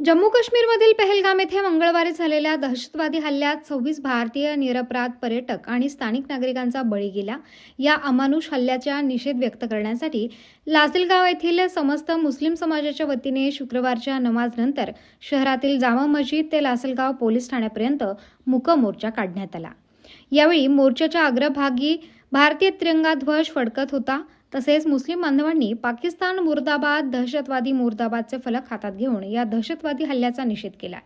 जम्मू काश्मीरमधील पहलगाम येथे मंगळवारी झालेल्या दहशतवादी हल्ल्यात सव्वीस भारतीय निरपराध पर्यटक आणि स्थानिक नागरिकांचा बळी गेला. या अमानुष हल्ल्याचा निषेध व्यक्त करण्यासाठी लासलगाव येथील समस्त मुस्लिम समाजाच्या वतीने शुक्रवारच्या नमाजनंतर शहरातील जामा मस्जिद ते लासलगाव पोलीस ठाण्यापर्यंत मुक मोर्चा काढण्यात आला. यावेळी मोर्चाच्या अग्रभागी भारतीय तिरंगा ध्वज फडकत होता. तसेच मुस्लिम बांधवांनी पाकिस्तान मुर्दाबाद दहशतवादी मुर्दाबादचे फलक हातात घेऊन या दहशतवादी हल्ल्याचा निषेध केला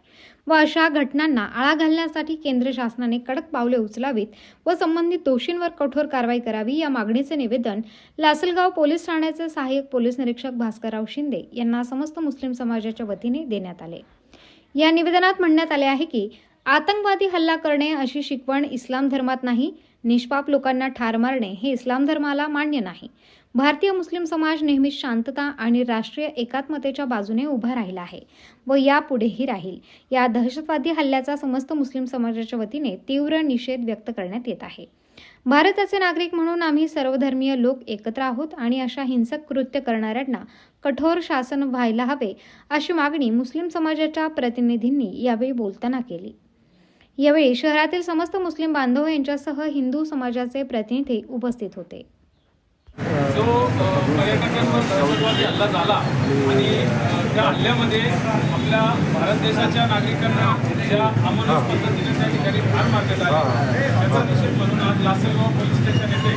व अशा घटनांना आळा घालण्यासाठी केंद्र शासनाने कडक पावले उचलावीत व संबंधित दोषींवर कठोर कारवाई करावी या मागणीचे निवेदन लासलगाव पोलीस ठाण्याचे सहाय्यक पोलीस निरीक्षक भास्करराव शिंदे यांना समस्त मुस्लिम समाजाच्या वतीने देण्यात आले. या निवेदनात म्हणण्यात आले आहे की आतंकवादी हल्ला करणे अशी शिकवण इस्लाम धर्मात नाही निष्पाप लोकांना ठार मारणे हे इस्लाम धर्माला मान्य नाही. भारतीय मुस्लिम समाज नेहमीच शांतता आणि राष्ट्रीय एकात्मतेच्या बाजूने उभा राहिला आहे व यापुढेही राहील. या दहशतवादी हल्ल्याचा समस्त मुस्लिम समाजाच्या वतीने तीव्र निषेध व्यक्त करण्यात येत आहे. भारताचे नागरिक म्हणून आम्ही सर्वधर्मीय लोक एकत्र आहोत आणि अशा हिंसक कृत्य करणाऱ्यांना कठोर शासन व्हायला हवे अशी मागणी मुस्लिम समाजाच्या प्रतिनिधींनी यावेळी बोलताना केली. यावेळी शहरातील समस्त मुस्लिम बांधव यांच्यासह हिंदू समाजाचे प्रतिनिधी उपस्थित होते. जो पर्यटकांवर दहशतवादी हल्ला झाला आणि त्या हल्ल्यामध्ये आपल्या भारत देशाच्या नागरिकांना ज्या अमानुष पद्धतीने त्या ठिकाणी ठार मारण्यात आले त्याचा निषेध म्हणून आज लासलगाव पोलीस स्टेशन येथे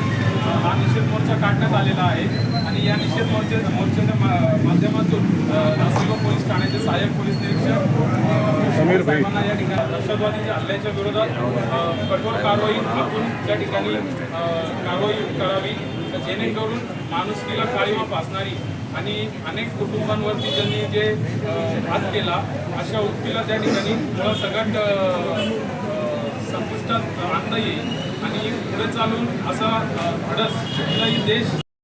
हा निषेध मोर्चा काढण्यात आलेला आहे. आणि या निषेध मोर्चे मोर्चाच्या माध्यमातून लासलगाव पोलीस ठाण्याचे सहाय्यक पोलीस निरीक्षक समीर भाई. या ठिकाणी दहशतवादीच्या हल्ल्याच्या विरोधात कठोर कारवाई आपण त्या ठिकाणी कारवाई करावी जेणेकरून माणुसकीला काळीमा पासणारी आणि अनेक कुटुंबांवरती त्यांनी जे हात केला अशा उक्तीला त्या ठिकाणी मुळा सगळ्यात संपुष्टात आणता येईल आणि पुढे चालून असा अ, धडस कुठलाही देश